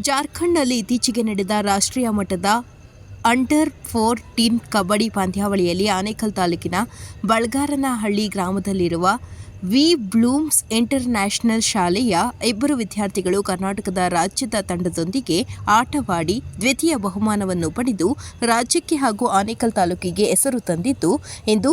ಜಾರ್ಖಂಡ್ನಲ್ಲಿ ಇತ್ತೀಚೆಗೆ ನಡೆದ ರಾಷ್ಟ್ರೀಯ ಮಟ್ಟದ ಅಂಡರ್ ಫೋರ್ಟೀನ್ ಕಬಡ್ಡಿ ಪಂದ್ಯಾವಳಿಯಲ್ಲಿ ಆನೇಕಲ್ ತಾಲೂಕಿನ ಬಳ್ಗಾರನಹಳ್ಳಿ ಗ್ರಾಮದಲ್ಲಿರುವ ವಿ ಬ್ಲೂಮ್ಸ್ ಇಂಟರ್ನ್ಯಾಷನಲ್ ಶಾಲೆಯ ಇಬ್ಬರು ವಿದ್ಯಾರ್ಥಿಗಳು ಕರ್ನಾಟಕದ ರಾಜ್ಯದ ತಂಡದೊಂದಿಗೆ ಆಟವಾಡಿ ದ್ವಿತೀಯ ಬಹುಮಾನವನ್ನು ಪಡೆದು ರಾಜ್ಯಕ್ಕೆ ಹಾಗೂ ಆನೇಕಲ್ ತಾಲೂಕಿಗೆ ಹೆಸರು ತಂದಿದ್ದು, ಇಂದು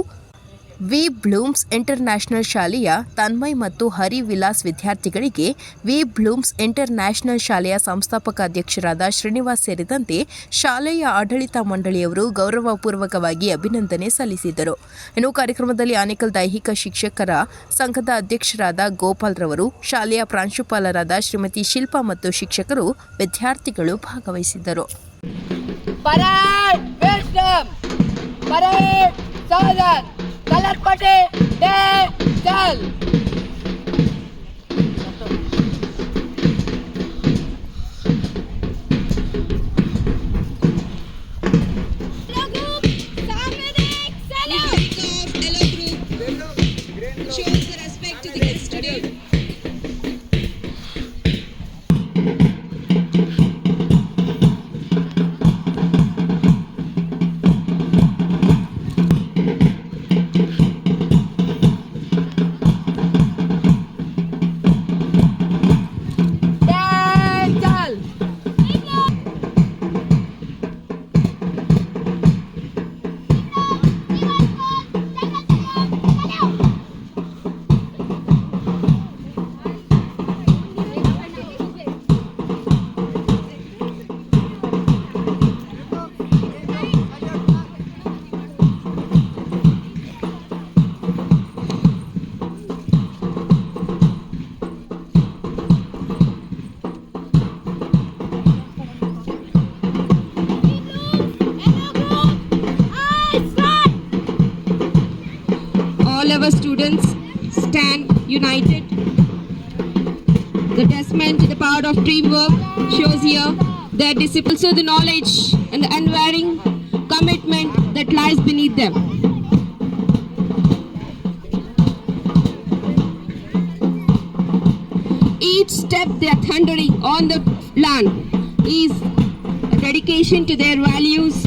ವಿ. ಬ್ಲೂಮ್ಸ್ ಇಂಟರ್ನ್ಯಾಷನಲ್ ಶಾಲೆಯ ತನ್ಮಯ್ ಮತ್ತು ಹರಿ ವಿಲಾಸ್ ವಿದ್ಯಾರ್ಥಿಗಳಿಗೆ ವಿ. ಬ್ಲೂಮ್ಸ್ ಇಂಟರ್ನ್ಯಾಷನಲ್ ಶಾಲೆಯ ಸಂಸ್ಥಾಪಕ ಅಧ್ಯಕ್ಷರಾದ ಶ್ರೀನಿವಾಸ್ ಸೇರಿದಂತೆ ಶಾಲೆಯ ಆಡಳಿತ ಮಂಡಳಿಯವರು ಗೌರವಪೂರ್ವಕವಾಗಿ ಅಭಿನಂದನೆ ಸಲ್ಲಿಸಿದರು. ಇನ್ನು ಕಾರ್ಯಕ್ರಮದಲ್ಲಿ ಆನೇಕಲ್ ದೈಹಿಕ ಶಿಕ್ಷಕರ ಸಂಘದ ಅಧ್ಯಕ್ಷರಾದ ಗೋಪಾಲ್ ರವರು, ಶಾಲೆಯ ಪ್ರಾಂಶುಪಾಲರಾದ ಶ್ರೀಮತಿ ಶಿಲ್ಪಾ ಮತ್ತು ಶಿಕ್ಷಕರು ವಿದ್ಯಾರ್ಥಿಗಳು ಭಾಗವಹಿಸಿದ್ದರು! गलत पटे दे चल our students stand united. The testament to the power of teamwork shows here their discipline, also the knowledge and the unwavering commitment that lies beneath them. Each step they are thundering on the land is a dedication to their values,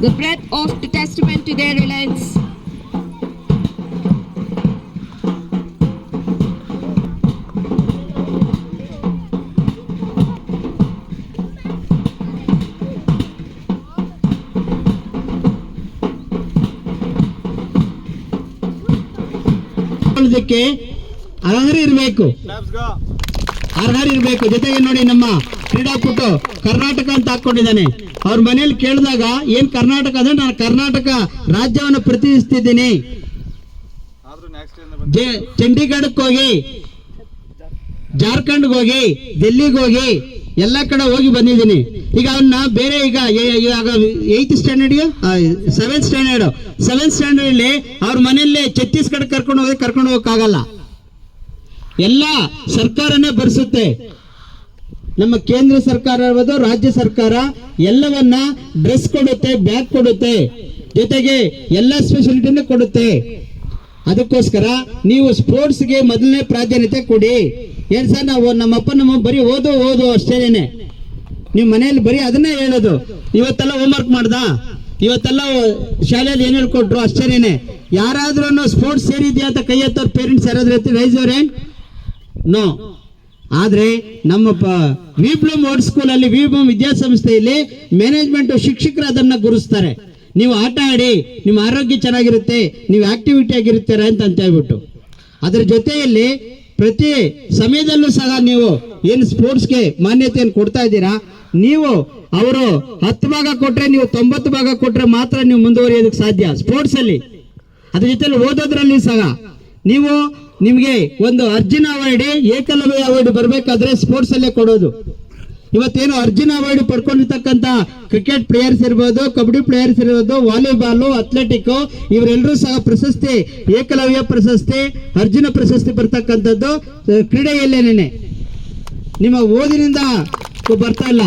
the breath of the testament to their reliance. ಇದಕ್ಕೆ ಅರ್ಹರು ಇರಬೇಕು. ಅರ್ಹರು ಇರಬೇಕು. ಜೊತೆಗೆ ನೋಡಿ ನಮ್ಮ ಕ್ರೀಡಾಪಟು ಕರ್ನಾಟಕ ಅಂತ ಹಾಕೊಂಡಿದ್ದಾನೆ ಅವ್ರ ಮನೇಲಿ ಕೇಳಿದಾಗ ಏನ್ ಕರ್ನಾಟಕ ಅಂದ್ರೆ ನಾನು ಕರ್ನಾಟಕ ರಾಜ್ಯವನ್ನು ಪ್ರತಿನಿಧಿಸ್ತಿದ್ದೀನಿ. ಚಂಡೀಗಢಕ್ಕೆ ಹೋಗಿ, ಜಾರ್ಖಂಡ್ಗೆ ಹೋಗಿ ಡೆಲ್ಲಿಗೆ ಹೋಗಿ ಎಲ್ಲ ಕಡೆ ಹೋಗಿ ಬಂದಿದ್ದೀನಿ. ಈಗ ಅವನ್ನ ಬೇರೆ ಈಗ eighth standard seventh standard seventh standard ಅಲ್ಲಿ ಅವ್ರ ಮನೆಯಲ್ಲಿ ಛತ್ತೀಸ್ಗಢ ಕರ್ಕೊಂಡು ಹೋಗಿ ಕರ್ಕೊಂಡು ಹೋಗಕ್ಕಾಗಲ್ಲ. ಎಲ್ಲ ಸರ್ಕಾರನೇ ಬರ್ಸುತ್ತೆ. ನಮ್ಮ ಕೇಂದ್ರ ಸರ್ಕಾರ ಇರ್ಬೋದು, ರಾಜ್ಯ ಸರ್ಕಾರ ಎಲ್ಲವನ್ನ ಡ್ರೆಸ್ ಕೊಡುತ್ತೆ ಬ್ಯಾಗ್ ಕೊಡುತ್ತೆ. ಜೊತೆಗೆ ಎಲ್ಲ ಸ್ಪೆಷಾಲಿಟಿನೂ ಕೊಡುತ್ತೆ. ಅದಕ್ಕೋಸ್ಕರ ನೀವು ಸ್ಪೋರ್ಟ್ಸ್ಗೆ ಮೊದಲನೇ ಪ್ರಾಧಾನ್ಯತೆ ಕೊಡಿ. ಏನ್ ಸರ್ ನಾವು ನಮ್ಮಪ್ಪ ನಮ್ಮ ಬರೀ ಓದು ಓದು ಅಷ್ಟೇನೆ ನಿಮ್ಮ ಮನೆಯಲ್ಲಿ ಬರೀ ಅದನ್ನೇ ಹೇಳೋದು. ಇವತ್ತೆಲ್ಲ ಹೋಮ್ವರ್ಕ್ ಮಾಡ್ದ? ಇವತ್ತೆಲ್ಲ ಶಾಲೆಯಲ್ಲಿ ಏನ್ ಹೇಳ್ಕೊಟ್ರು? ಅಷ್ಟೇನೆ ಯಾರಾದ್ರೂ ಸ್ಪೋರ್ಟ್ಸ್ ಸೇರಿದ್ಯಾ ಅಂತ ಕೈ ಎತ್ತೋರ್ ಪೇರೆಂಟ್ಸ್ ಯಾರಾದ್ರೂ ರೈಸ್ ಅವ್ರೆ ನೋ ಆದ್ರೆ ನಮ್ಮ ವಿಬ್ಲೂಮ್ ವರ್ಡ್ ಸ್ಕೂಲ್ ಅಲ್ಲಿ ವಿಬ್ಲೂಮ್ ವಿದ್ಯಾಸಂಸ್ಥೆಯಲ್ಲಿ ಮ್ಯಾನೇಜ್ಮೆಂಟ್ ಶಿಕ್ಷಕರು ಅದನ್ನ ಗುರುಸ್ತಾರೆ. ನೀವು ಆಟ ಆಡಿ, ನಿಮ್ಮ ಆರೋಗ್ಯ ಚೆನ್ನಾಗಿರುತ್ತೆ, ನೀವು ಆಕ್ಟಿವಿಟಿ ಆಗಿರ್ತೀರ ಅಂತ ಅಂತ ಹೇಳ್ಬಿಟ್ಟು ಅದ್ರ ಜೊತೆಯಲ್ಲಿ ಪ್ರತಿ ಸಮಯದಲ್ಲೂ ಸಹ ನೀವು ಏನು ಸ್ಪೋರ್ಟ್ಸ್ಗೆ ಮಾನ್ಯತೆಯನ್ನು ಕೊಡ್ತಾ ಇದ್ದೀರಾ? ನೀವು ಅವರು ಹತ್ತು ಭಾಗ ಕೊಟ್ರೆ ನೀವು ತೊಂಬತ್ತು ಭಾಗ ಕೊಟ್ರೆ ಮಾತ್ರ ನೀವು ಮುಂದುವರಿಯೋದಕ್ಕೆ ಸಾಧ್ಯ ಸ್ಪೋರ್ಟ್ಸ್ ಅಲ್ಲಿ ಅದ್ರ ಜೊತೆಲಿ ಓದೋದ್ರಲ್ಲಿ ಸಹ ನೀವು ನಿಮಗೆ ಒಂದು ಅರ್ಜುನ ಅವಾರ್ಡ್ ಏಕಲವ್ಯ ಅವಾರ್ಡ್ ಬರಬೇಕಾದ್ರೆ ಸ್ಪೋರ್ಟ್ಸ್ ಅಲ್ಲೇ ಕೊಡೋದು. ಇವತ್ತೇನು ಅರ್ಜುನ ಅವಾರ್ಡ್ ಪಡ್ಕೊಂಡಿರ್ತಕ್ಕಂಥ ಕ್ರಿಕೆಟ್ ಪ್ಲೇಯರ್ಸ್ ಇರ್ಬೋದು, ಕಬಡ್ಡಿ ಪ್ಲೇಯರ್ಸ್ ಇರ್ಬೋದು ವಾಲಿಬಾಲ್ ಅಥ್ಲೆಟಿಕ್ ಇವರೆಲ್ಲರೂ ಸಹ ಪ್ರಶಸ್ತಿ, ಏಕಲವ್ಯ ಪ್ರಶಸ್ತಿ, ಅರ್ಜುನ ಪ್ರಶಸ್ತಿ ಬರ್ತಕ್ಕಂಥದ್ದು ಕ್ರೀಡೆಯಲ್ಲೇನೆ ನಿಮ್ಮ ಓದಿನಿಂದ ಬರ್ತಾ ಇಲ್ಲ.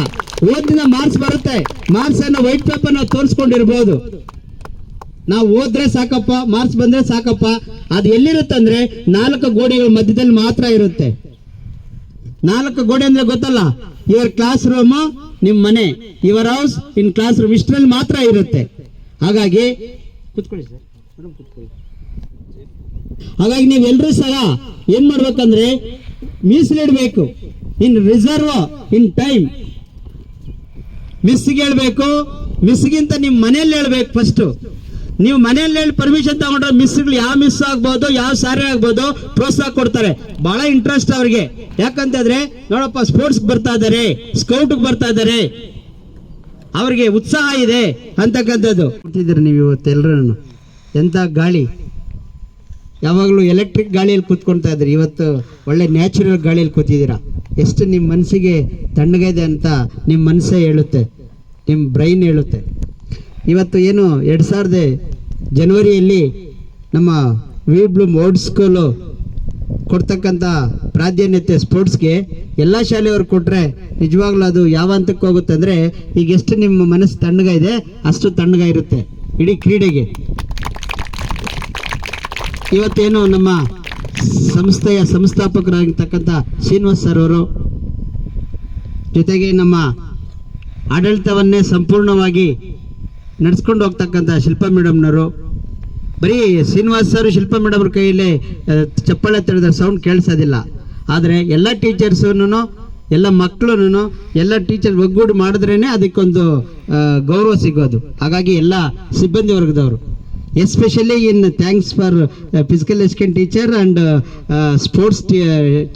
ಓದಿನ ಮಾರ್ಕ್ಸ್ ಬರುತ್ತೆ. ಮಾರ್ಕ್ಸ್ ಅನ್ನು ವೈಟ್ ಪೇಪರ್ ನಾವು ತೋರಿಸ್ಕೊಂಡಿರ್ಬೋದು. ನಾವು ಓದ್ರೆ ಸಾಕಪ್ಪ ಮಾರ್ಕ್ಸ್ ಬಂದ್ರೆ ಸಾಕಪ್ಪ. ಅದು ಎಲ್ಲಿರುತ್ತಂದ್ರೆ ನಾಲ್ಕು ಗೋಡೆಗಳ ಮಧ್ಯದಲ್ಲಿ ಮಾತ್ರ ಇರುತ್ತೆ. ನಾಲ್ಕು ಗೋಡೆ ಅಂದ್ರೆ ಗೊತ್ತಲ್ಲ? ಯುವರ್ ಕ್ಲಾಸ್ ರೂಮ್ ನಿಮ್ಮ ಮನೆ your house in classroom ಇಷ್ಟರಲ್ಲಿ ಮಾತ್ರ ಇರುತ್ತೆ. ಹಾಗಾಗಿ ಕುತ್ಕೊಳ್ಳಿ ಸರ್. ಕುತ್ಕೊಳ್ಳಿ. ಹಾಗಾಗಿ ನೀವೆಲ್ಲರೂ ಸಹ ಏನ್ ಮಾಡ್ಬೇಕಂದ್ರೆ ಮೀಸಲಿಡ್ಬೇಕು ಇನ್ ರಿಸರ್ವ್ ಇನ್ ಟೈಮ್ ಮಿಸ್ಗೆ ಹೇಳ್ಬೇಕು ಮಿಸ್ಗಿಂತ ನಿಮ್ ಮನೆಯಲ್ಲಿ ಹೇಳ್ಬೇಕು ಫಸ್ಟ್ ನೀವು ಮನೆಯಲ್ಲಿ ಹೇಳಿ ಪರ್ಮಿಷನ್ ತಗೊಂಡ್ರೆ ಮಿಸ್ಗಳು ಯಾವ ಮಿಸ್ ಆಗ್ಬೋದು, ಯಾವ ಸಾರಿ ಆಗ್ಬೋದು ಪ್ರೋತ್ಸಾಹ ಕೊಡ್ತಾರೆ. ಬಹಳ ಇಂಟ್ರೆಸ್ಟ್ ಅವ್ರಿಗೆ. ಯಾಕಂತಂದ್ರೆ ನೋಡಪ್ಪ ಸ್ಪೋರ್ಟ್ಸ್ ಬರ್ತಾ ಇದಾರೆ ಸ್ಕೌಟ್ ಬರ್ತಾ ಇದಾರೆ ಅವ್ರಿಗೆ ಉತ್ಸಾಹ ಇದೆ ಅಂತಕ್ಕಂಥದ್ದು. ನೀವು ಇವತ್ತು ಎಲ್ಲರೂ ಎಂತ ಗಾಳಿ? ಯಾವಾಗಲೂ ಎಲೆಕ್ಟ್ರಿಕ್ ಗಾಳಿಯಲ್ಲಿ ಕೂತ್ಕೊಳ್ತಾ ಇದ್ರಿ ಇವತ್ತು ಒಳ್ಳೆ ನ್ಯಾಚುರಲ್ ಗಾಳಿಯಲ್ಲಿ ಕೂತಿದ್ದೀರಾ? ಎಷ್ಟು ನಿಮ್ಮ ಮನಸ್ಸಿಗೆ ತಣ್ಣಗಿದೆ ಅಂತ ನಿಮ್ಮ ಮನಸ್ಸೇ ಹೇಳುತ್ತೆ. ನಿಮ್ಮ ಬ್ರೈನ್ ಹೇಳುತ್ತೆ. ಇವತ್ತು ಏನು ಎರಡು ಸಾವಿರದ ಜನವರಿಯಲ್ಲಿ ನಮ್ಮ ವಿ ಬ್ಲೂಮ್ ಓಲ್ಡ್ ಸ್ಕೂಲು ಕೊಡ್ತಕ್ಕಂಥ ಪ್ರಾಧಾನ್ಯತೆ ಸ್ಪೋರ್ಟ್ಸ್ಗೆ ಎಲ್ಲ ಶಾಲೆಯವರು ಕೊಟ್ಟರೆ ನಿಜವಾಗ್ಲೂ ಅದು ಯಾವ ಹಂತಕ್ಕೆ ಹೋಗುತ್ತೆ ಅಂದರೆ ಈಗ ಎಷ್ಟು ನಿಮ್ಮ ಮನಸ್ಸು ತಣ್ಣಗ ಇದೆ ಅಷ್ಟು ತಣ್ಣಗ ಇರುತ್ತೆ ಇಡೀ ಕ್ರೀಡೆಗೆ. ಇವತ್ತೇನು ನಮ್ಮ ಸಂಸ್ಥೆಯ ಸಂಸ್ಥಾಪಕರಾಗಿರ್ತಕ್ಕಂಥ ಶ್ರೀನಿವಾಸ್ ಸರ್ ಅವರು ಜೊತೆಗೆ ನಮ್ಮ ಆಡಳಿತವನ್ನೇ ಸಂಪೂರ್ಣವಾಗಿ ನಡೆಸ್ಕೊಂಡು ಹೋಗ್ತಕ್ಕಂಥ ಶಿಲ್ಪ ಮೇಡಮ್ನವರು, ಬರೀ ಶ್ರೀನಿವಾಸ್ ಸರ್ ಶಿಲ್ಪ ಮೇಡಮ್ ಅವ್ರ ಕೈಯಲ್ಲಿ ಚಪ್ಪಾಳೆ ತೆರೆದ ಸೌಂಡ್ ಕೇಳಿಸೋದಿಲ್ಲ. ಆದರೆ ಎಲ್ಲ ಟೀಚರ್ಸೂ ಎಲ್ಲ ಮಕ್ಕಳು ಎಲ್ಲ ಟೀಚರ್ ಒಗ್ಗೂಡು ಮಾಡಿದ್ರೇ ಅದಕ್ಕೊಂದು ಗೌರವ ಸಿಗೋದು. ಹಾಗಾಗಿ ಎಲ್ಲ ಸಿಬ್ಬಂದಿ ವರ್ಗದವರು. Especially in thanks for physical education teacher and sports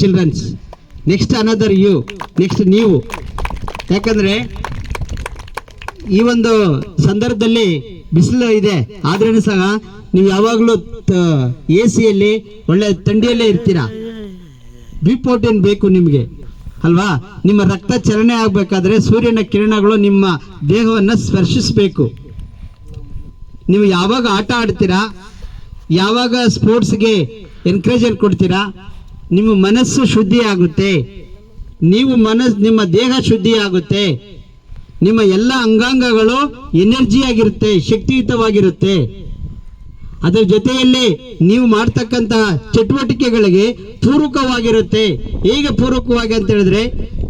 childrens. Next another you, next ನೀವು. ಯಾಕಂದ್ರೆ ಈ ಒಂದು ಸಂದರ್ಭದಲ್ಲಿ ಬಿಸಿಲು ಇದೆ. ಆದ್ರೂ ಸಹ, ನೀವು ಯಾವಾಗಲೂ ಎ ಸಿಯಲ್ಲಿ ಒಳ್ಳೆ ಥಂಡಿಯಲ್ಲೇ ಇರ್ತೀರಾ? ಬಿಪೋಟಿನ್ ಬೇಕು ನಿಮಗೆ. ಅಲ್ವಾ? ನಿಮ್ಮ ರಕ್ತ ಚಲನೆ ಆಗಬೇಕಾದ್ರೆ ಸೂರ್ಯನ ಕಿರಣಗಳು ನಿಮ್ಮ ದೇಹವನ್ನು ಸ್ಪರ್ಶಿಸಬೇಕು. ನೀವು ಯಾವಾಗ ಆಟ ಆಡ್ತೀರಾ? ಯಾವಾಗ ಸ್ಪೋರ್ಟ್ಸ್ಗೆ ಎನ್ಕರೇಜ್ ಕೊಡ್ತೀರಾ? ನಿಮ್ಮ ಮನಸ್ಸು ಶುದ್ಧಿ ಆಗುತ್ತೆ ನೀವು ಮನಸ್ಸು ನಿಮ್ಮ ದೇಹ ಶುದ್ಧಿ ಆಗುತ್ತೆ ನಿಮ್ಮ ಎಲ್ಲ ಅಂಗಾಂಗಗಳು ಎನರ್ಜಿ ಆಗಿರುತ್ತೆ, ಶಕ್ತಿಯುತವಾಗಿರುತ್ತೆ. ಅದರ ಜೊತೆಯಲ್ಲಿ ನೀವು ಮಾಡ್ತಕ್ಕಂತಹ ಚಟುವಟಿಕೆಗಳಿಗೆ ಪೂರಕವಾಗಿರುತ್ತೆ. ಹೇಗೆ ಪೂರಕವಾಗಿ ಅಂತ ಹೇಳಿದ್ರೆ,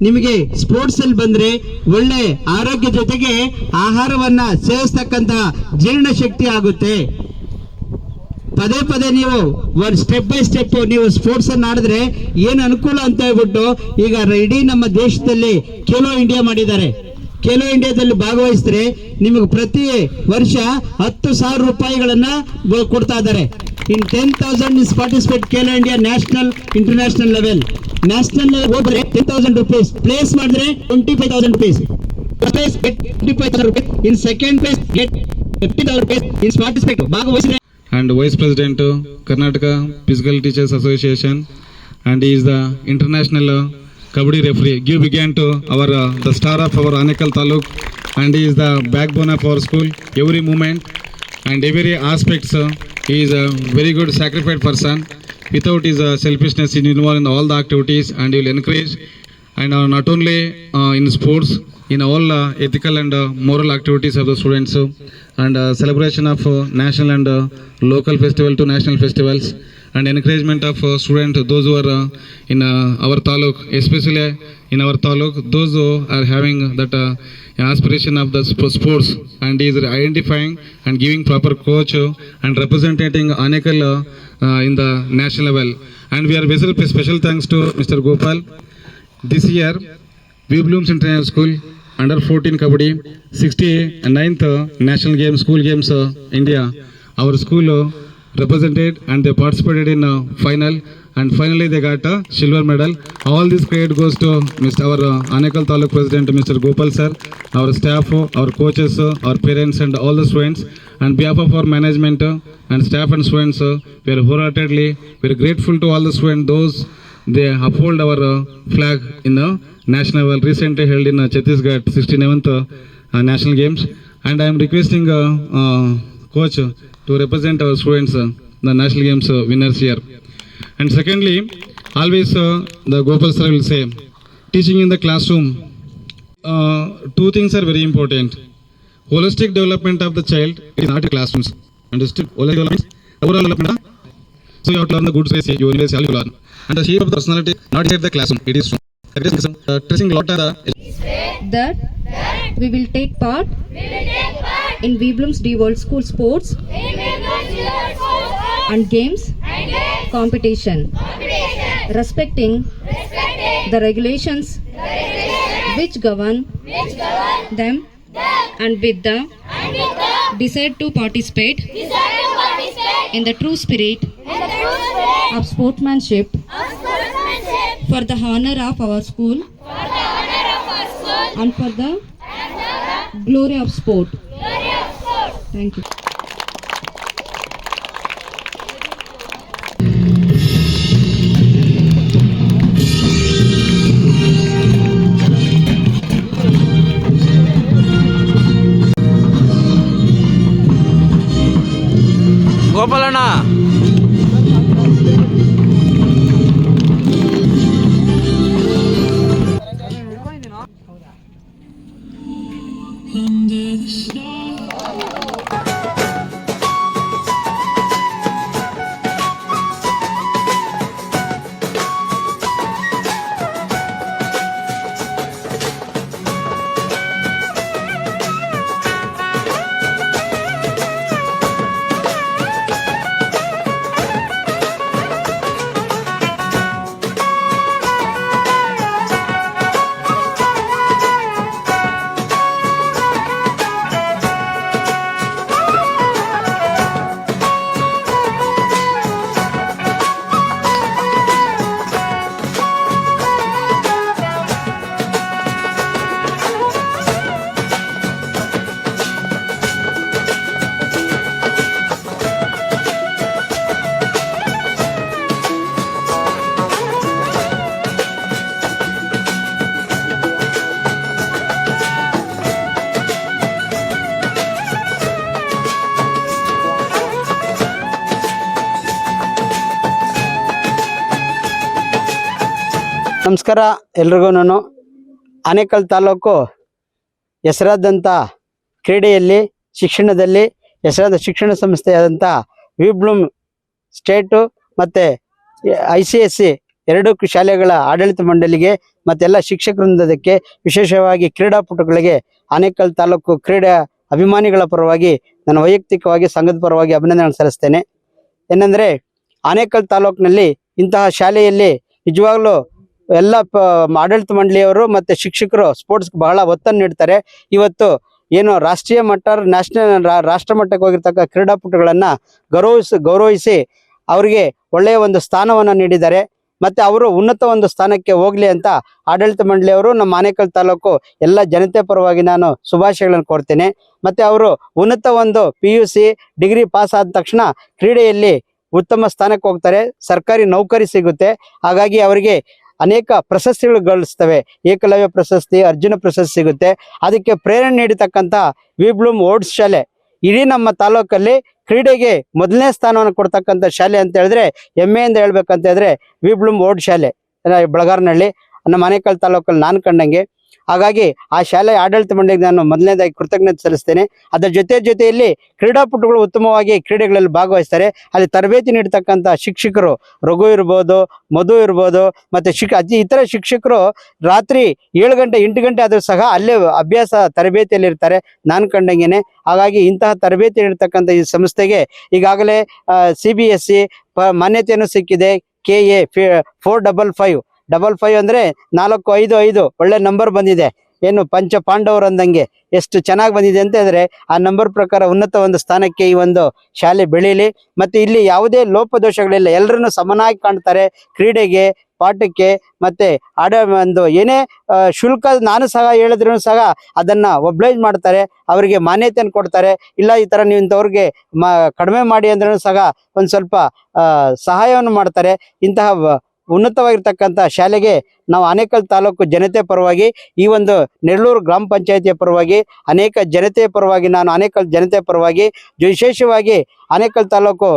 ನಿಮಗೆ ಸ್ಪೋರ್ಟ್ಸ್ ಅಲ್ಲಿ ಬಂದ್ರೆ ಒಳ್ಳೆ ಆರೋಗ್ಯ ಜೊತೆಗೆ ಆಹಾರವನ್ನ ಸೇವಿಸ್ತಕ್ಕಂತಹ ಜೀರ್ಣ ಶಕ್ತಿ ಆಗುತ್ತೆ. ಪದೇ ಪದೇ ನೀವು ಸ್ಟೆಪ್ ಬೈ ಸ್ಟೆಪ್ ನೀವು ಸ್ಪೋರ್ಟ್ಸ್ ಅನ್ನ ಆಡಿದ್ರೆ ಏನು ಅನುಕೂಲ ಅಂತ ಹೇಳ್ಬಿಟ್ಟು ಈಗ ಇಡೀ ನಮ್ಮ ದೇಶದಲ್ಲಿ ಖೇಲೋ ಇಂಡಿಯಾ ಮಾಡಿದ್ದಾರೆ. ಖೇಲೋ ಇಂಡಿಯಾದಲ್ಲಿ ಭಾಗವಹಿಸಿದ್ರೆ ನಿಮಗೆ ಪ್ರತಿ ವರ್ಷ ಹತ್ತು ಸಾವಿರ ರೂಪಾಯಿಗಳನ್ನು ಕೊಡ್ತಾ ಇದ್ದಾರೆ. In ten thousand is participate Khelo India national international level national level ಹೋದರೆ ಟೆನ್ ತೌಸಂಡ್ ರುಪೀಸ್ ಪ್ಲೇಸ್ ಮಾಡಿದ್ರೆ twenty five thousand rupees place five thousand in second place get fifty thousand rupees in participate ಭಾಗವಹಿಸಿದ್ರೆ and vice president Karnataka physical teachers association and is the international Kabaddi referee. Give began to our uh, the star of our Anekal Taluk and he is the backbone of our school. Every moment and every aspects uh, he is a very good sacrificed person. Without his uh, selfishness, he involved in all the activities and he will encourage and uh, not only uh, in sports in all uh, ethical and uh, moral activities of the students uh, and uh, celebration of uh, national and uh, local festival to national festivals and encouragement of uh, students those who are uh, in uh, our taluk especially in our taluk those who are having that uh, aspiration of the sports and is identifying and giving proper coach and representing Anekal uh, in the national level and we are special special thanks to Mr. Gopal this year, V Blooms International School under 14 Kabaddi 69th uh, National Games School Games uh, India. Our school uh, represented and they participated in uh, final and finally they got a silver medal. All this credit goes to Mr. our uh, Anekal Taluk President Mr. Gopal sir, our staff, our coaches, uh, our parents and all the students. On behalf of our management uh, and staff and students, uh, we are wholeheartedly very grateful to all the students, those they uphold our flag in the national level recently held in Chhattisgarh 69th uh, uh, national games and I am requesting uh, uh, coach uh, to represent our students uh, the national games uh, winners here and secondly always uh, the Gopal sir will say teaching in the classroom uh, two things are very important holistic development of the child is not in classrooms understood holistic development overall development so you have to learn the good ways you always have to learn. And the shape of the personality not inside the classroom. It is from uh, tracing lot of the that we will take part in Weblum's D World School Sports and Games competition, respecting the regulations which govern them and with the decide to participate in the true spirit of sportsmanship for the honor of our school and for the glory of sport. Thank you గోపాలన్నా. ನಮಸ್ಕಾರ ಎಲ್ರಿಗೂ ನಾನು. ಆನೇಕಲ್ ತಾಲೂಕು ಹೆಸರಾದಂಥ ಕ್ರೀಡೆಯಲ್ಲಿ, ಶಿಕ್ಷಣದಲ್ಲಿ ಹೆಸರಾದ ಶಿಕ್ಷಣ ಸಂಸ್ಥೆಯಾದಂಥ ವಿಬ್ಲೂಮ್ state ಮತ್ತು I C S C ಎರಡೂ ಶಾಲೆಗಳ ಆಡಳಿತ ಮಂಡಳಿಗೆ ಮತ್ತೆಲ್ಲ ಶಿಕ್ಷಕ ವೃಂದಕ್ಕೆ ವಿಶೇಷವಾಗಿ ಕ್ರೀಡಾಪಟುಗಳಿಗೆ ಆನೇಕಲ್ ತಾಲೂಕು ಕ್ರೀಡಾ ಅಭಿಮಾನಿಗಳ ಪರವಾಗಿ ನಾನು ವೈಯಕ್ತಿಕವಾಗಿ, ಸಂಘದ ಪರವಾಗಿ ಅಭಿನಂದನೆ ಸಲ್ಲಿಸ್ತೇನೆ. ಏನೆಂದರೆ, ಆನೇಕಲ್ ತಾಲೂಕಿನಲ್ಲಿ ಇಂತಹ ಶಾಲೆಯಲ್ಲಿ ನಿಜವಾಗ್ಲೂ ಎಲ್ಲ ಆಡಳಿತ ಮಂಡಳಿಯವರು ಮತ್ತು ಶಿಕ್ಷಕರು ಸ್ಪೋರ್ಟ್ಸ್ಗೆ ಬಹಳ ಒತ್ತನ್ನು ನೀಡ್ತಾರೆ. ಇವತ್ತು ಏನು ರಾಷ್ಟ್ರೀಯ ಮಟ್ಟ ನ್ಯಾಷನಲ್ ರಾಷ್ಟ್ರ ಮಟ್ಟಕ್ಕೆ ಹೋಗಿರ್ತಕ್ಕ ಕ್ರೀಡಾಪಟುಗಳನ್ನು ಗೌರವಿಸಿ ಗೌರವಿಸಿ ಅವರಿಗೆ ಒಳ್ಳೆಯ ಒಂದು ಸ್ಥಾನವನ್ನು ನೀಡಿದ್ದಾರೆ. ಮತ್ತು ಅವರು ಉನ್ನತ ಒಂದು ಸ್ಥಾನಕ್ಕೆ ಹೋಗಲಿ ಅಂತ ಆಡಳಿತ ಮಂಡಳಿಯವರು ನಮ್ಮ ಆನೇಕಲ್ ತಾಲೂಕು ಎಲ್ಲ ಜನತೆ ಪರವಾಗಿ ನಾನು ಶುಭಾಶಯಗಳನ್ನು ಕೋರ್ತೇನೆ. ಮತ್ತು ಅವರು ಉನ್ನತ ಒಂದು P U C degree pass ಆದ ತಕ್ಷಣ ಕ್ರೀಡೆಯಲ್ಲಿ ಉತ್ತಮ ಸ್ಥಾನಕ್ಕೆ ಹೋಗ್ತಾರೆ. ಸರ್ಕಾರಿ ನೌಕರಿ ಸಿಗುತ್ತೆ. ಹಾಗಾಗಿ ಅವರಿಗೆ ಅನೇಕ ಪ್ರಶಸ್ತಿಗಳು ಗಳಿಸ್ತವೆ. ಏಕಲವ್ಯ ಪ್ರಶಸ್ತಿ, ಅರ್ಜುನ ಪ್ರಶಸ್ತಿ ಸಿಗುತ್ತೆ. ಅದಕ್ಕೆ ಪ್ರೇರಣೆ ನೀಡತಕ್ಕಂಥ ವಿಬ್ಲೂಮ್ ಓಡ್ಸ್ ಶಾಲೆ. ಇಡೀ ನಮ್ಮ ತಾಲೂಕಲ್ಲಿ ಕ್ರೀಡೆಗೆ ಮೊದಲನೇ ಸ್ಥಾನವನ್ನು ಕೊಡ್ತಕ್ಕಂಥ ಶಾಲೆ ಅಂತ ಹೇಳಿದ್ರೆ ಹೆಮ್ಮೆಯಿಂದ ಹೇಳ್ಬೇಕಂತ ಹೇಳಿದ್ರೆ ವಿಬ್ಲೂಮ್ ಓಡ್ ಶಾಲೆ. ಬೆಳಗಾರ್ನಹಳ್ಳಿ ನಮ್ಮ ಮನೆಕಲ್ ತಾಲೂಕಲ್ಲಿ ನಾನು ಕಂಡಂಗೆ. ಹಾಗಾಗಿ ಆ ಶಾಲೆ ಆಡಳಿತ ಮಂಡಳಿಗೆ ನಾನು ಮೊದಲನೇದಾಗಿ ಕೃತಜ್ಞತೆ ಸಲ್ಲಿಸ್ತೇನೆ. ಅದರ ಜೊತೆ ಜೊತೆಯಲ್ಲಿ ಕ್ರೀಡಾಪಟುಗಳು ಉತ್ತಮವಾಗಿ ಕ್ರೀಡೆಗಳಲ್ಲಿ ಭಾಗವಹಿಸ್ತಾರೆ. ಅಲ್ಲಿ ತರಬೇತಿ ನೀಡತಕ್ಕಂಥ ಶಿಕ್ಷಕರು ರಘು ಇರ್ಬೋದು, ಮಧು ಇರ್ಬೋದು, ಮತ್ತು ಶಿಕ್ ಇತರ ಶಿಕ್ಷಕರು ರಾತ್ರಿ ಏಳು ಗಂಟೆ, ಎಂಟು ಗಂಟೆ ಆದರೂ ಸಹ ಅಲ್ಲೇ ಅಭ್ಯಾಸ ತರಬೇತಿಯಲ್ಲಿ ಇರ್ತಾರೆ. ನಾನು ಕಂಡಂಗೆನೆ. ಹಾಗಾಗಿ ಇಂತಹ ತರಬೇತಿ ನೀಡತಕ್ಕಂಥ ಈ ಸಂಸ್ಥೆಗೆ ಈಗಾಗಲೇ ಸಿ ಬಿ ಎಸ್ ಸಿ ಮಾನ್ಯತೆಯನ್ನು ಸಿಕ್ಕಿದೆ. K A four double five. Double five ಅಂದರೆ ನಾಲ್ಕು, ಐದು ಐದು. ಒಳ್ಳೆ ನಂಬರ್ ಬಂದಿದೆ. ಏನು ಪಂಚ ಪಾಂಡವರು ಅಂದಂಗೆ ಎಷ್ಟು ಚೆನ್ನಾಗಿ ಬಂದಿದೆ ಅಂತ ಆ ನಂಬರ್ ಪ್ರಕಾರ ಉನ್ನತ ಒಂದು ಸ್ಥಾನಕ್ಕೆ ಈ ಒಂದು ಶಾಲೆ ಬೆಳೀಲಿ. ಮತ್ತೆ ಇಲ್ಲಿ ಯಾವುದೇ ಲೋಪದೋಷಗಳಿಲ್ಲ. ಎಲ್ಲರನ್ನು ಸಮನಾಗಿ ಕಾಣ್ತಾರೆ ಕ್ರೀಡೆಗೆ, ಪಾಠಕ್ಕೆ, ಮತ್ತೆ ಆಡ ಒಂದು ಏನೇ ಶುಲ್ಕ ನಾನು ಸಹ ಹೇಳಿದ್ರು ಸಹ ಅದನ್ನ ಒಬ್ಲೈಜ್ ಮಾಡ್ತಾರೆ. ಅವರಿಗೆ ಮಾನ್ಯತೆಯನ್ನು ಕೊಡ್ತಾರೆ. ಇಲ್ಲ ಈ ತರ ನೀವು ಇಂಥವ್ರಿಗೆ ಕಡಿಮೆ ಮಾಡಿ ಅಂದ್ರೂ ಸಹ ಒಂದು ಸ್ವಲ್ಪ ಸಹಾಯವನ್ನು ಮಾಡ್ತಾರೆ. ಇಂತಹ ಉನ್ನತವಾಗಿರ್ತಕ್ಕಂಥ ಶಾಲೆಗೆ ನಾವು ಆನೇಕಲ್ ತಾಲೂಕು ಜನತೆ ಪರವಾಗಿ, ಈ ಒಂದು ನೆರಳೂರು ಗ್ರಾಮ ಪಂಚಾಯತಿಯ ಪರವಾಗಿ, ಅನೇಕ ಜನತೆಯ ಪರವಾಗಿ, ನಾನು ಆನೇಕಲ್ ಜನತೆ ಪರವಾಗಿ, ವಿಶೇಷವಾಗಿ ಆನೇಕಲ್ ತಾಲೂಕು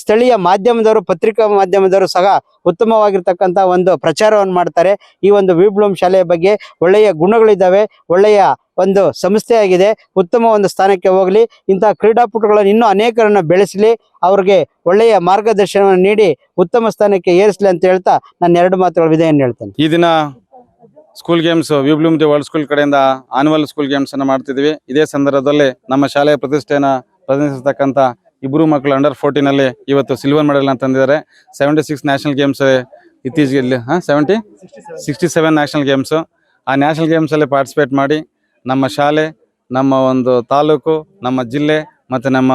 ಸ್ಥಳೀಯ ಮಾಧ್ಯಮದವರು, ಪತ್ರಿಕಾ ಮಾಧ್ಯಮದವರು ಸಹ ಉತ್ತಮವಾಗಿರ್ತಕ್ಕಂಥ ಒಂದು ಪ್ರಚಾರವನ್ನು ಮಾಡ್ತಾರೆ. ಈ ಒಂದು ವಿಬ್ಲೂಮ್ ಶಾಲೆಯ ಬಗ್ಗೆ ಒಳ್ಳೆಯ ಗುಣಗಳಿದ್ದಾವೆ, ಒಳ್ಳೆಯ ಒಂದು ಸಂಸ್ಥೆಯಾಗಿದೆ. ಉತ್ತಮ ಒಂದು ಸ್ಥಾನಕ್ಕೆ ಹೋಗಲಿ ಇಂತಹ ಕ್ರೀಡಾಪಟುಗಳನ್ನು ಇನ್ನೂ ಅನೇಕರನ್ನು ಬೆಳೆಸಲಿ, ಅವ್ರಿಗೆ ಒಳ್ಳೆಯ ಮಾರ್ಗದರ್ಶನವನ್ನು ನೀಡಿ, ಉತ್ತಮ ಸ್ಥಾನಕ್ಕೆ ಏರಿಸಲಿ ಅಂತ ಹೇಳ್ತಾ ನಾನು ಎರಡು ಮಾತುಗಳ ವಿಧೆಯನ್ನು ಹೇಳ್ತೇನೆ ಈ ದಿನ school games V Bloom the world school ಕಡೆಯಿಂದ ಆನ್ವಲ್ ಸ್ಕೂಲ್ ಗೇಮ್ಸ್ ಅನ್ನು ಮಾಡ್ತಿದ್ವಿ ಇದೇ ಸಂದರ್ಭದಲ್ಲಿ ನಮ್ಮ ಶಾಲೆಯ ಪ್ರತಿಷ್ಠೆಯನ್ನು ಪ್ರತಿನಿಧಿಸತಕ್ಕಂಥ ಇಬ್ಬರು ಮಕ್ಕಳು ಅಂಡರ್ ಫೋರ್ಟೀನ್ ಅಲ್ಲಿ ಇವತ್ತು ಸಿಲ್ವರ್ ಮೆಡಲ್ ತಂದಿದ್ದಾರೆ. ಸೆವೆಂಟಿ ಸಿಕ್ಸ್ ನ್ಯಾಷನಲ್ ಗೇಮ್ಸ್ ಇತ್ತೀಚೆಗೆ ಹಾಂ seventy sixty seven national games ಆ ನ್ಯಾಷನಲ್ ಗೇಮ್ಸಲ್ಲಿ ಪಾರ್ಟಿಸಿಪೇಟ್ ಮಾಡಿ ನಮ್ಮ ಶಾಲೆ, ನಮ್ಮ ಒಂದು ತಾಲೂಕು, ನಮ್ಮ ಜಿಲ್ಲೆ ಮತ್ತು ನಮ್ಮ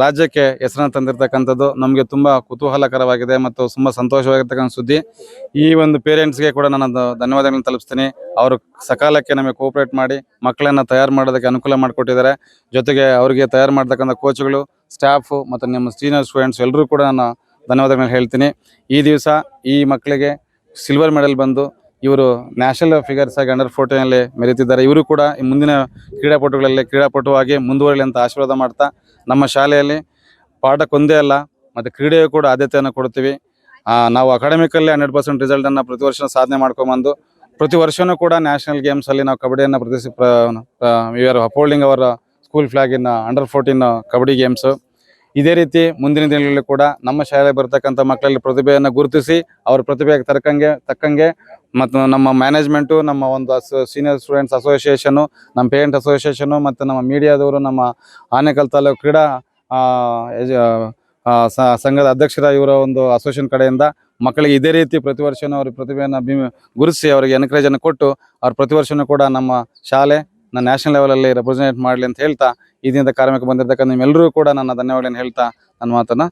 ರಾಜ್ಯಕ್ಕೆ ಹೆಸರನ್ನು ತಂದಿರತಕ್ಕಂಥದ್ದು ನಮಗೆ ತುಂಬ ಕುತೂಹಲಕರವಾಗಿದೆ ಮತ್ತು ತುಂಬ ಸಂತೋಷವಾಗಿರ್ತಕ್ಕಂಥ ಸುದ್ದಿ. ಈ ಒಂದು ಪೇರೆಂಟ್ಸ್ಗೆ ಕೂಡ ನಾನು ಧನ್ಯವಾದಗಳನ್ನು ತಲುಪಿಸ್ತೀನಿ. ಅವರು ಸಕಾಲಕ್ಕೆ ನಮಗೆ ಕೋಪ್ರೇಟ್ ಮಾಡಿ ಮಕ್ಕಳನ್ನು ತಯಾರು ಮಾಡೋದಕ್ಕೆ ಅನುಕೂಲ ಮಾಡಿಕೊಟ್ಟಿದ್ದಾರೆ. ಜೊತೆಗೆ ಅವರಿಗೆ ತಯಾರು ಮಾಡ್ತಕ್ಕಂಥ ಕೋಚ್ಗಳು ಸ್ಟಾಫು ಮತ್ತು ನಿಮ್ಮ ಸೀನಿಯರ್ ಸ್ಟೂಡೆಂಟ್ಸ್ ಎಲ್ಲರೂ ಕೂಡ ನಾನು ಧನ್ಯವಾದಗಳನ್ನ ಹೇಳ್ತೀನಿ. ಈ ದಿವಸ ಈ ಮಕ್ಕಳಿಗೆ ಸಿಲ್ವರ್ ಮೆಡಲ್ ಬಂದು ಇವರು ನ್ಯಾಷನಲ್ ಫಿಗರ್ಸ್ ಆಗಿ ಅಂಡರ್ ಫೋರ್ಟೀನಲ್ಲಿ ಮೆರೀತಿದ್ದಾರೆ. ಇವರು ಕೂಡ ಈ ಮುಂದಿನ ಕ್ರೀಡಾಪಟುಗಳಲ್ಲಿ ಕ್ರೀಡಾಪಟುವಾಗಿ ಮುಂದುವರಲಿ ಅಂತ ಆಶೀರ್ವಾದ ಮಾಡ್ತಾ ನಮ್ಮ ಶಾಲೆಯಲ್ಲಿ ಪಾಠಕ್ಕೊಂದೇ ಅಲ್ಲ, ಮತ್ತು ಕ್ರೀಡೆಯೂ ಕೂಡ ಆದ್ಯತೆಯನ್ನು ಕೊಡ್ತೀವಿ. ನಾವು ಅಕಾಡೆಮಿಕಲ್ಲಿ ಹಂಡ್ರೆಡ್ ಪರ್ಸೆಂಟ್ ರಿಸಲ್ಟನ್ನು ಪ್ರತಿ ವರ್ಷ ಸಾಧನೆ ಮಾಡ್ಕೊಂಬಂದು, ಪ್ರತಿ ವರ್ಷವೂ ಕೂಡ ನ್ಯಾಷನಲ್ ಗೇಮ್ಸಲ್ಲಿ ನಾವು ಕಬಡ್ಡಿಯನ್ನು ಪ್ರತಿಸಿ ವಿ ಆರ್ ಅಪೋಲ್ಡಿಂಗ್ ಅವರ school in under fourteen kabaddi games ಇದೇ ರೀತಿ ಮುಂದಿನ ದಿನಗಳಲ್ಲಿ ಕೂಡ ನಮ್ಮ ಶಾಲೆಗೆ ಬರ್ತಕ್ಕಂಥ ಮಕ್ಕಳಲ್ಲಿ ಪ್ರತಿಭೆಯನ್ನು ಗುರುತಿಸಿ ಅವ್ರ ಪ್ರತಿಭೆಗೆ ತಕ್ಕಂಗೆ ತಕ್ಕಂಗೆ ಮತ್ತು ನಮ್ಮ ಮ್ಯಾನೇಜ್ಮೆಂಟು ನಮ್ಮ ಒಂದು ಸೀನಿಯರ್ ಸ್ಟೂಡೆಂಟ್ಸ್ ಅಸೋಸಿಯೇಷನು ನಮ್ಮ ಪೇರೆಂಟ್ ಅಸೋಸಿಯೇಷನು ಮತ್ತು ನಮ್ಮ ಮೀಡಿಯಾದವರು ನಮ್ಮ ಆನೇಕಲ್ ತಾಲೂಕು ಕ್ರೀಡಾ ಸಂಘದ ಅಧ್ಯಕ್ಷರ ಇವರ ಒಂದು ಅಸೋಸಿಯೇಷನ್ ಕಡೆಯಿಂದ ಮಕ್ಕಳಿಗೆ ಇದೇ ರೀತಿ ಪ್ರತಿ ವರ್ಷವೂ ಅವ್ರ ಪ್ರತಿಭೆಯನ್ನು ಗುರುತಿಸಿ ಅವರಿಗೆ ಎನ್ಕರೇಜನ್ನು ಕೊಟ್ಟು ಅವ್ರ ಪ್ರತಿ ವರ್ಷವೂ ಕೂಡ ನಮ್ಮ ಶಾಲೆ ನನ್ನ ನ್ಯಾಷನಲ್ ಲೆವೆಲಲ್ಲಿ ರೆಪ್ರೆಸೆಂಟ್ ಮಾಡಲಿ ಅಂತ ಹೇಳ್ತಾ ಇದರಿಂದ ಕಾರ್ಮಿಕ ಕಾರ್ಯಕ್ರಮಕ್ಕೆ ಬಂದಿರತಕ್ಕಂಥ ನಿಮ್ಮೆಲ್ಲರೂ ಕೂಡ ನನ್ನ ಧನ್ಯವಾದಗಳನ್ನು ಹೇಳ್ತಾ, ನನ್ನ ಮಾತನ್ನು